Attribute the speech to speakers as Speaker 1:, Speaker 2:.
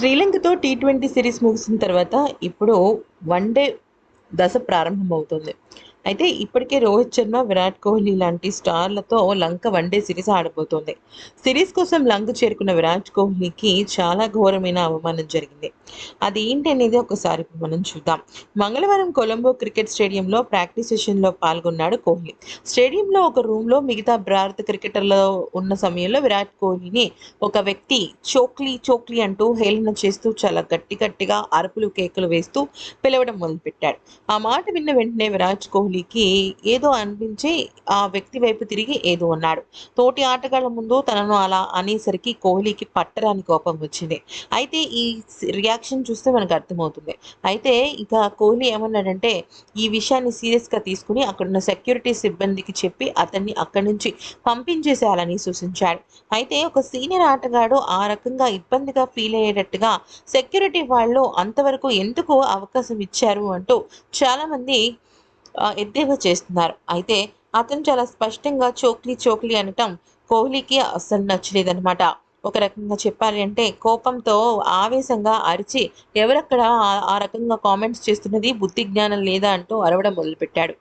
Speaker 1: శ్రీలంకతో T twenty series ముగిసిన తర్వాత ఇప్పుడు వన్ డే దశ ప్రారంభమవుతుంది. అయితే ఇప్పటికే రోహిత్ శర్మ విరాట్ కోహ్లీ లాంటి స్టార్లతో లంక వన్డే సిరీస్ ఆడబోతోంది. సిరీస్ కోసం లంక చేరుకున్న విరాట్ కోహ్లీకి చాలా ఘోరమైన అవమానం జరిగింది. అది ఏంటి అనేది ఒకసారి మనం చూద్దాం. మంగళవారం కొలంబో క్రికెట్ స్టేడియంలో ప్రాక్టీస్ సెషన్లో పాల్గొన్నాడు కోహ్లీ. స్టేడియంలో ఒక రూమ్లో మిగతా భారత క్రికెటర్లో ఉన్న సమయంలో విరాట్ కోహ్లీని ఒక వ్యక్తి చోక్లీ చోక్లీ అంటూ హేళన చేస్తూ చాలా గట్టి గట్టిగా అరుపులు కేకులు వేస్తూ పిలవడం మొదలుపెట్టాడు. ఆ మాట విన్న వెంటనే విరాట్ కోహ్లీ కోహ్లీకి ఏదో అనిపించి ఆ వ్యక్తి వైపు తిరిగి ఏదో అన్నాడు తోటి ఆటగాళ్ళ ముందు తనను అలా అనేసరికి కోహ్లీకి పట్టరాని కోపం వచ్చింది. అయితే ఈ రియాక్షన్ చూస్తే మనకు అర్థమవుతుంది. అయితే ఇక కోహ్లీ ఏమన్నాడంటే ఈ విషయాన్ని సీరియస్గా తీసుకుని అక్కడున్న సెక్యూరిటీ సిబ్బందికి చెప్పి అతన్ని అక్కడి నుంచి పంపించేసేయాలని సూచించాడు. అయితే ఒక సీనియర్ ఆటగాడు ఆ రకంగా ఇబ్బందిగా ఫీల్ అయ్యేటట్టుగా సెక్యూరిటీ వాళ్ళు అంతవరకు ఎందుకు అవకాశం ఇచ్చారు అంటూ చాలామంది ఎద్దేవా చేస్తున్నారు. అయితే అతను చాలా స్పష్టంగా చోక్లీ చోక్లీ అనటం కోహ్లీకి అస్సలు నచ్చలేదన్నమాట. ఒక రకంగా చెప్పాలి అంటే కోపంతో ఆవేశంగా అరిచి ఎవరక్కడ ఆ- ఆ రకంగా కామెంట్స్ చేస్తున్నది బుద్ధి జ్ఞానం లేదా అంటూ అరవడం మొదలుపెట్టాడు.